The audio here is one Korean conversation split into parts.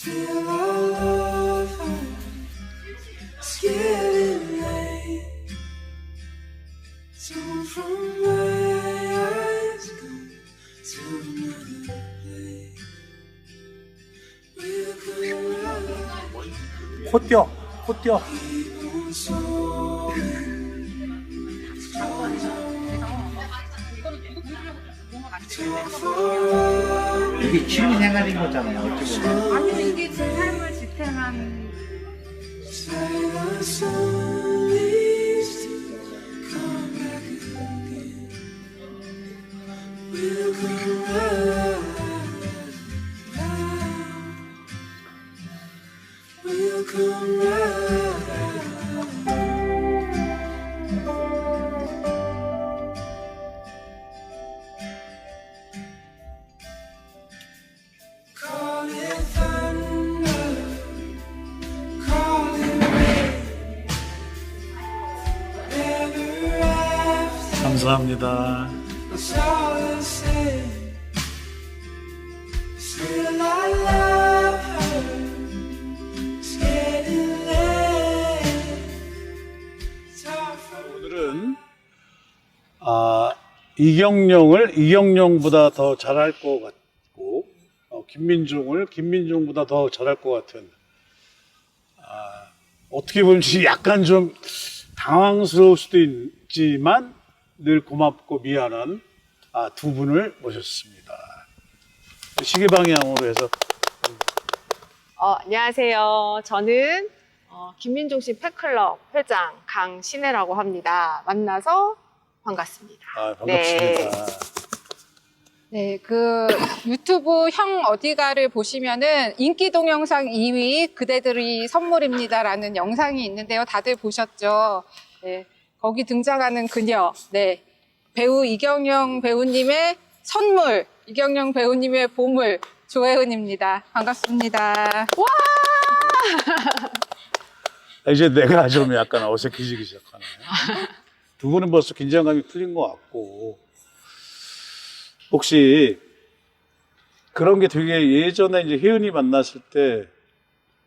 Still, I love her. It's getting late. So from my eyes go to another place. We'll come right 코뼈, 코뼈. on soaring. 이게 취미 생활인 거잖아요, 어찌 보면. 아니 이게 제 감사합니다. 오늘은 아, 이경영을 이경영보다 더 잘할 것 같고 어, 김민종을 김민종보다 더 잘할 것 같은 아, 어떻게 보면 약간 좀 당황스러울 수도 있지만 늘 고맙고 미안한 아, 두 분을 모셨습니다. 시계 방향으로 해서 어, 안녕하세요. 저는 어, 김민종 씨 팬클럽 회장 강신혜라고 합니다. 만나서 반갑습니다. 아, 반갑습니다. 네, 그 유튜브 형 어디가를 보시면은 인기 동영상 2위 그대들이 선물입니다라는 영상이 있는데요. 다들 보셨죠? 네, 거기 등장하는 그녀, 네, 배우 이경영 배우님의 선물, 이경영 배우님의 보물 조혜은입니다. 반갑습니다. 와! 아, 이제 내가 좀 약간 어색해지기 시작하네. 두 분은 벌써 긴장감이 풀린 것 같고, 혹시 그런 게 되게 예전에 이제 혜은이 만났을 때,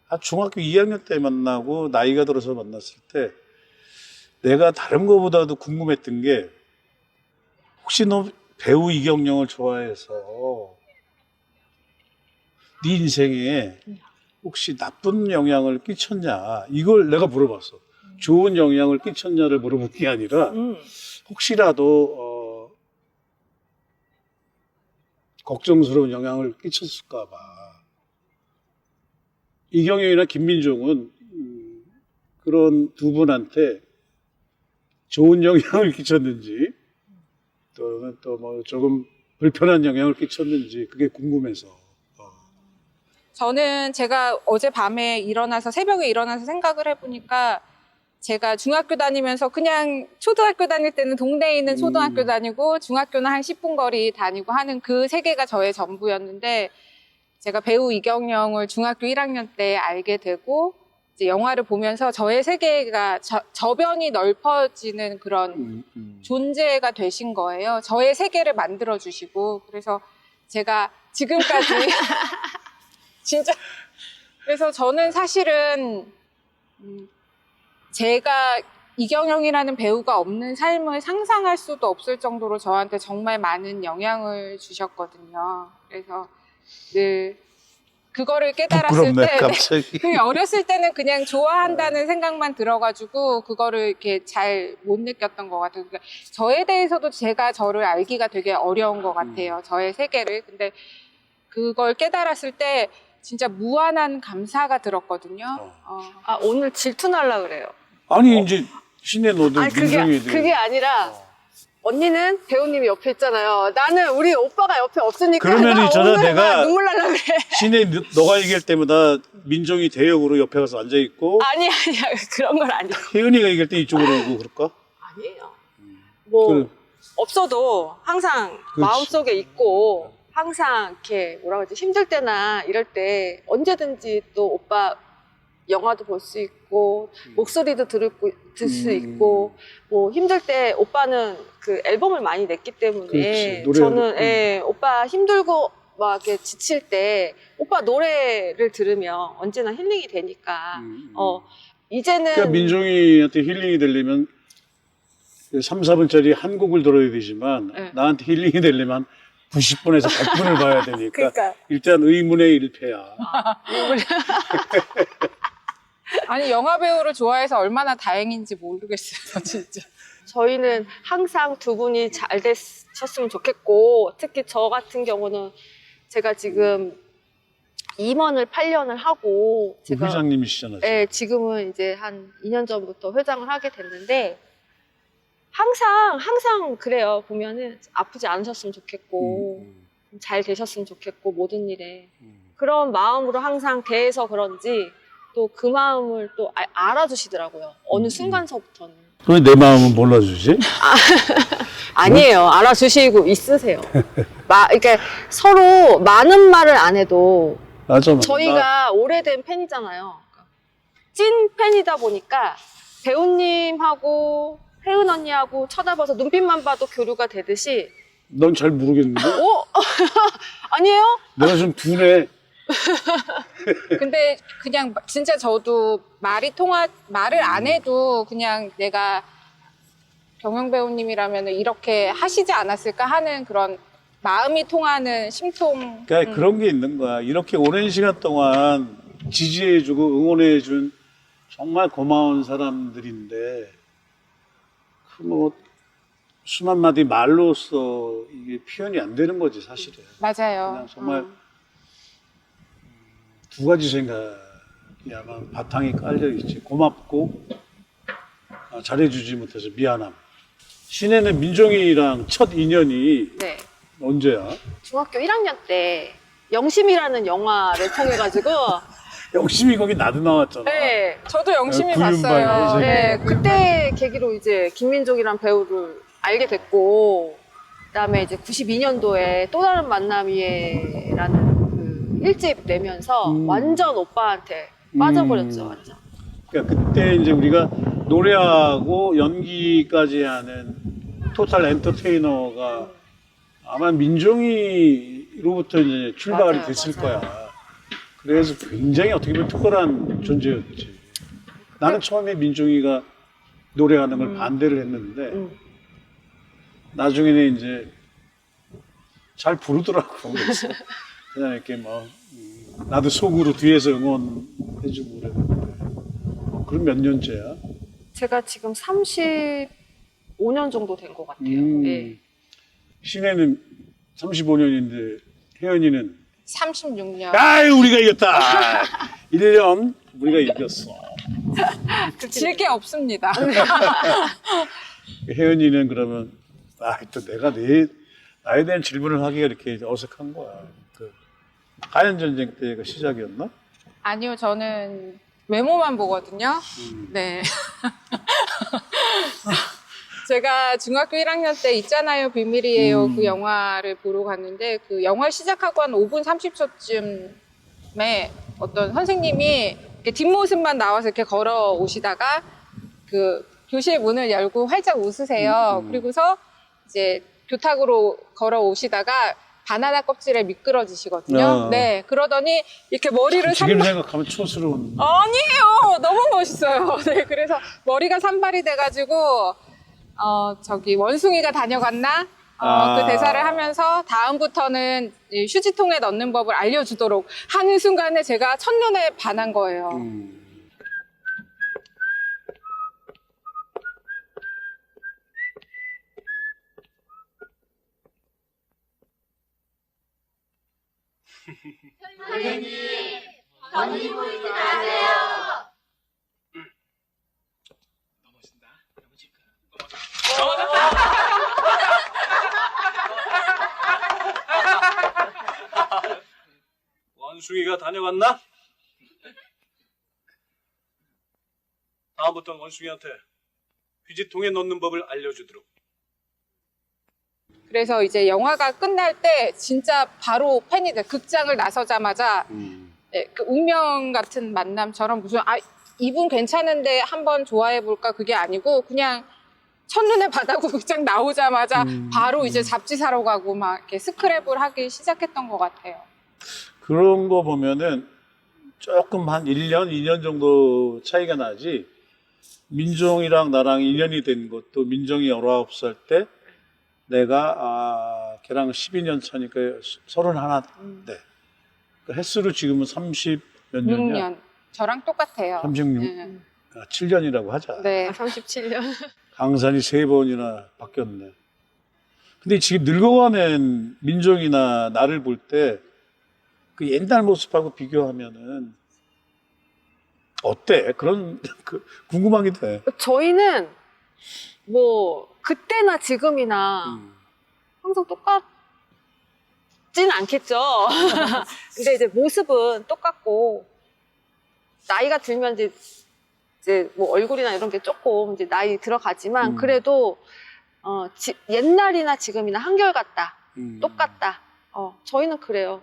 한 중학교 2학년 때 만나고 나이가 들어서 만났을 때, 내가 다른 거보다도 궁금했던 게, 혹시 너 배우 이경영을 좋아해서, 네 인생에 혹시 나쁜 영향을 끼쳤냐 이걸 내가 물어봤어. 좋은 영향을 끼쳤냐를 물어본 게 아니라 음. 혹시라도 어, 걱정스러운 영향을 끼쳤을까 봐. 이경영이나 김민종은 음, 그런 두 분한테 좋은 영향을 끼쳤는지 또는 또 뭐 조금 불편한 영향을 끼쳤는지 그게 궁금해서. 어. 저는 제가 어젯밤에 일어나서 새벽에 일어나서 생각을 해보니까 제가 중학교 다니면서 그냥 초등학교 다닐 때는 동네에 있는 초등학교 음. 다니고 중학교는 한 10분 거리 다니고 하는 그 세계가 저의 전부였는데 제가 배우 이경영을 중학교 1학년 때 알게 되고 영화를 보면서 저의 세계가 저, 저변이 넓어지는 그런 음, 음. 존재가 되신 거예요. 저의 세계를 만들어 주시고 그래서 제가 지금까지 진짜 그래서 저는 사실은 음, 제가 이경영이라는 배우가 없는 삶을 상상할 수도 없을 정도로 저한테 정말 많은 영향을 주셨거든요. 그래서 늘 그거를 깨달았을 부끄럽네 때 갑자기. 그 어렸을 때는 그냥 좋아한다는 생각만 들어가지고 그거를 이렇게 잘 못 느꼈던 것 같아요. 그러니까 저에 대해서도 제가 저를 알기가 되게 어려운 것 같아요. 저의 세계를. 근데 그걸 깨달았을 때 진짜 무한한 감사가 들었거든요. 어. 어. 아, 오늘 질투 날라 그래요. 아니 이제 신의 너도 아니, 그게. 그게 아니라 언니는 배우님이 옆에 있잖아요. 나는 우리 오빠가 옆에 없으니까. 그러면 나 있잖아, 오늘 내가- 눈물 날라 그래. 시내 너- 너가 얘기할 때마다 민종이 대역으로 옆에 가서 앉아 있고 아니 아니야 그런 건 아니야. 혜은이가 얘기할 때 이쪽으로 오고 그럴까? 아니에요. 뭐 그래. 없어도 항상. 마음속에 있고 항상 이렇게 뭐라 그러지 힘들 때나 이럴 때 언제든지 또 오빠 영화도 볼 수 있고 목소리도 들을 수 음. 있고 뭐 힘들 때 오빠는 그 앨범을 많이 냈기 때문에 그렇지, 노래를. 저는 음. 예, 오빠 힘들고 막 이렇게 지칠 때 오빠 노래를 들으면 언제나 힐링이 되니까 음, 음. 어 이제는 그러니까 민종이한테 힐링이 되려면 3, 4분짜리 한 곡을 들어야 되지만 네. 나한테 힐링이 되려면 90분에서 100분을 봐야 되니까 그러니까 일단 의문의 일패야. 아니 영화 배우를 좋아해서 얼마나 다행인지 모르겠어요, 진짜. 저희는 항상 두 분이 잘 되셨으면 좋겠고 특히 저 같은 경우는 제가 지금 임원을 8년을 하고 그 제가 회장님이시잖아. 지금. 네, 지금은 이제 한 2년 전부터 회장을 하게 됐는데 항상 항상 그래요 보면은 아프지 않으셨으면 좋겠고 음, 잘 되셨으면 좋겠고 모든 일에 음. 그런 마음으로 항상 대해서 그런지 또 그 마음을 또 아- 알아주시더라고요 어느 음. 순간서부터는 왜 내 마음은 몰라주지? 아니에요. 알아주시고 있으세요. 마, 그러니까 서로 많은 말을 안 해도 맞아, 맞아. 저희가 오래된 팬이잖아요. 찐 팬이다 보니까 배우님하고 혜은 언니하고 쳐다봐서 눈빛만 봐도 교류가 되듯이 넌 잘 모르겠는데? 어? 아니에요? 내가 좀 둔해. 근데 그냥 진짜 저도 말이 통하 말을 안 해도 그냥 내가 경영 배우님이라면 이렇게 하시지 않았을까 하는 그런 마음이 통하는 심통. 그러니까 음. 그런 게 있는 거야. 이렇게 오랜 시간 동안 지지해주고 응원해준 정말 고마운 사람들인데 그뭐 수만 마디 말로써 이게 표현이 안 되는 거지 사실은. 맞아요. 그냥 정말 음. 두 가지 생각이 아마 바탕에 깔려 있지. 고맙고 아, 잘해주지 못해서 미안함. 신혜는 민종이랑 첫 인연이 네. 언제야? 중학교 1학년 때 영심이라는 영화를 통해 가지고 열심히 거기 나도 나왔잖아. 네. 저도 영심히 구윤발 봤어요. 선생님. 네, 그때 계기로 이제 김민종이란 배우를 알게 됐고, 그다음에 이제 92년도에 또 다른 만남 위에라는 그 일집 내면서 음. 완전 오빠한테 빠져버렸죠, 음. 완전. 그러니까 그때 이제 우리가 노래하고 연기까지 하는 토탈 엔터테이너가 아마 민종이로부터 이제 출발이 맞아요, 됐을 맞아요. 거야. 그래서 굉장히 어떻게 보면 특별한 존재였지. 나는 처음에 민종이가 노래하는 걸 음. 반대를 했는데 음. 나중에는 이제 잘 부르더라고. 그래서 그냥 이렇게 뭐 음, 나도 속으로 뒤에서 응원해주고 그랬는데 그럼 몇 년째야? 제가 지금 35년 정도 된 것 같아요. 음, 네. 신혜는 35년인데 혜연이는 36년. 아유 우리가 이겼다. 1년 우리가 이겼어. 질게 없습니다. 혜연이는 그러면 아 또 내가 내 나에 대한 질문을 하기가 이렇게 어색한 거야. 그 가연 전쟁 때가 시작이었나? 아니요, 저는 외모만 보거든요. 음. 네. 제가 중학교 1학년 때 있잖아요, 비밀이에요. 음. 그 영화를 보러 갔는데 그 영화 시작하고 한 5분 30초쯤에 어떤 선생님이 이렇게 뒷모습만 나와서 이렇게 걸어 오시다가 그 교실 문을 열고 활짝 웃으세요. 음, 음. 그리고서 이제 교탁으로 걸어 오시다가 바나나 껍질에 미끄러지시거든요. 아. 네. 그러더니 이렇게 머리를 지금 산발- 생각하면 촌스러운. 아니에요. 너무 멋있어요. 네, 그래서 머리가 산발이 돼가지고 어 저기 원숭이가 다녀갔나? 어, 아. 그 대사를 하면서 다음부터는 이 휴지통에 넣는 법을 알려주도록 하는 순간에 제가 첫눈에 반한 거예요. 음. 선생님, 언니 보이지 마세요. 넘어진다. 넘어질까? 넘어졌다. 원숭이가 다녀왔나? 다음부터 원숭이한테 휴지통에 넣는 법을 알려주도록. 그래서 이제 영화가 끝날 때 진짜 바로 팬이 돼. 극장을 나서자마자 음. 네, 그 운명 같은 만남처럼 무슨 아 이분 괜찮은데 한번 좋아해 볼까 그게 아니고 그냥 첫눈에 받아고 극장 나오자마자 음, 바로 이제 음. 잡지 사러 가고 막 이렇게 스크랩을 하기 시작했던 것 같아요. 그런 거 보면은 조금 한 1년, 2년 정도 차이가 나지. 민종이랑 나랑 인연이 된 것도 민종이 19살 때 내가 아, 걔랑 12년 차니까 31. 네. 그 횟수로 지금은 30몇 년이야? 6년 저랑 똑같아요. 36, 네. 아, 7년이라고 하자. 네. 37년. 강산이 세 번이나 바뀌었네. 근데 지금 늙어가는 민종이나 나를 볼 때 그 옛날 모습하고 비교하면은 어때? 그런 그 궁금하게 돼. 저희는 뭐 그때나 지금이나 음. 항상 똑같진 않겠죠. 근데 이제 모습은 똑같고 나이가 들면 이제 이제 뭐 얼굴이나 이런 게 조금 이제 나이 들어가지만 음. 그래도 어 지- 옛날이나 지금이나 한결같다. 음. 똑같다. 어 저희는 그래요.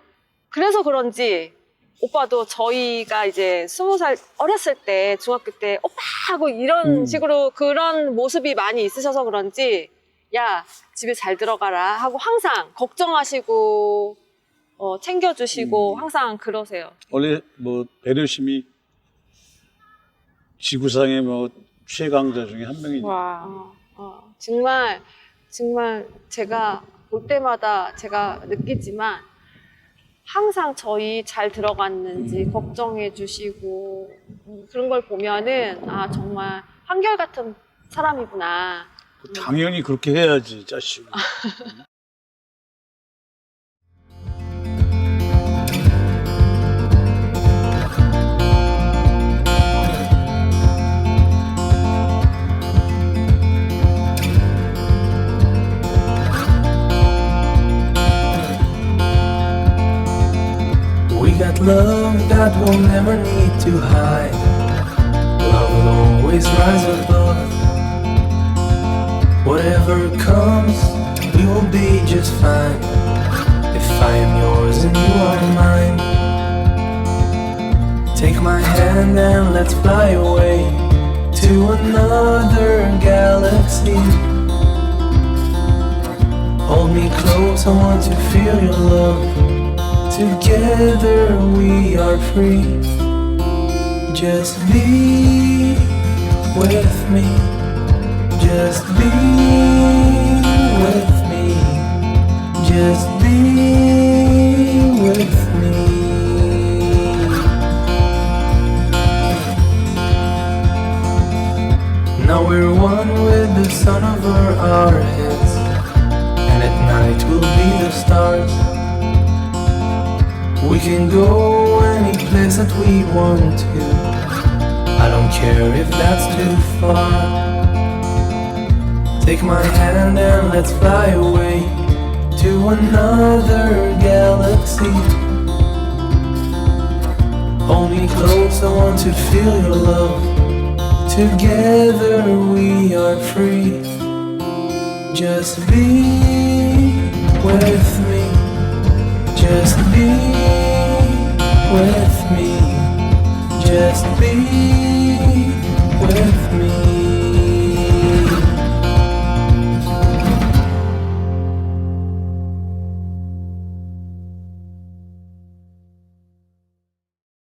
그래서 그런지 오빠도 저희가 이제 스무 살 어렸을 때 중학교 때 오빠 하고 이런 음. 식으로 그런 모습이 많이 있으셔서 그런지 야 집에 잘 들어가라 하고 항상 걱정하시고 어, 챙겨주시고 음. 항상 그러세요. 원래 뭐 배려심이 지구상의 뭐 최강자 중에 한 명이니까. 와. 어, 어, 정말 정말 제가 볼 때마다 제가 느끼지만 항상 저희 잘 들어갔는지 음. 걱정해 주시고 음, 그런 걸 보면은 아 정말 한결같은 사람이구나. 당연히 그렇게 해야지, 자식 은. We got love that we'll never need to hide. Love will always rise above. Whatever comes, we will be just fine. If I am yours and you are mine. Take my hand and let's fly away to another galaxy. Hold me close, I want to feel your love. Together we are free. Just be with me. Just be with me. Just be with me. Now we're one with the sun over our heads. And at night we'll be the stars. Can go any place that we want to. I don't care if that's too far. Take my hand and let's fly away to another galaxy. Hold me close, I want to feel your love. Together we are free. Just be with me. Just be with me, just be with me.